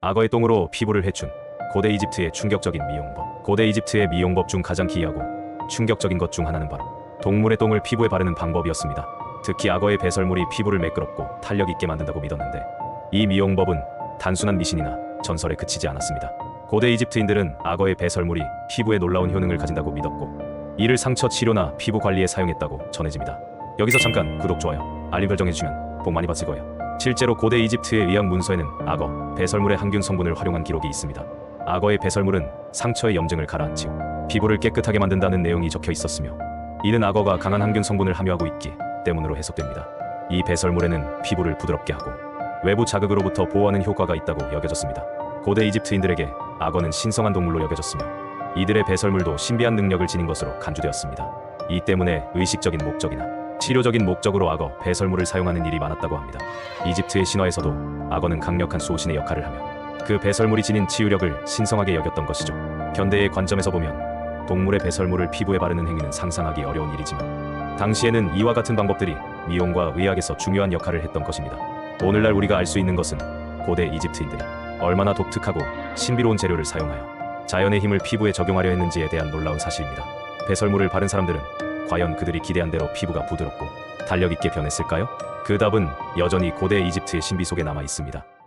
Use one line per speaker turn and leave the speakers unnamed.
악어의 똥으로 피부를 해춘 고대 이집트의 충격적인 미용법. 고대 이집트의 미용법 중 가장 기이하고 충격적인 것 중 하나는 바로 동물의 똥을 피부에 바르는 방법이었습니다. 특히 악어의 배설물이 피부를 매끄럽고 탄력 있게 만든다고 믿었는데 이 미용법은 단순한 미신이나 전설에 그치지 않았습니다. 고대 이집트인들은 악어의 배설물이 피부에 놀라운 효능을 가진다고 믿었고 이를 상처 치료나 피부 관리에 사용했다고 전해집니다. 여기서 잠깐 구독, 좋아요, 알림 설정해주시면 복 많이 받을 거예요. 실제로 고대 이집트의 의학 문서에는 악어, 배설물의 항균 성분을 활용한 기록이 있습니다. 악어의 배설물은 상처의 염증을 가라앉히고 피부를 깨끗하게 만든다는 내용이 적혀 있었으며 이는 악어가 강한 항균 성분을 함유하고 있기 때문으로 해석됩니다. 이 배설물에는 피부를 부드럽게 하고 외부 자극으로부터 보호하는 효과가 있다고 여겨졌습니다. 고대 이집트인들에게 악어는 신성한 동물로 여겨졌으며 이들의 배설물도 신비한 능력을 지닌 것으로 간주되었습니다. 이 때문에 의식적인 목적이나 치료적인 목적으로 악어 배설물을 사용하는 일이 많았다고 합니다. 이집트의 신화에서도 악어는 강력한 수호신의 역할을 하며 그 배설물이 지닌 치유력을 신성하게 여겼던 것이죠. 현대의 관점에서 보면 동물의 배설물을 피부에 바르는 행위는 상상하기 어려운 일이지만 당시에는 이와 같은 방법들이 미용과 의학에서 중요한 역할을 했던 것입니다. 오늘날 우리가 알 수 있는 것은 고대 이집트인들이 얼마나 독특하고 신비로운 재료를 사용하여 자연의 힘을 피부에 적용하려 했는지에 대한 놀라운 사실입니다. 배설물을 바른 사람들은 과연 그들이 기대한 대로 피부가 부드럽고 탄력 있게 변했을까요? 그 답은 여전히 고대 이집트의 신비 속에 남아 있습니다.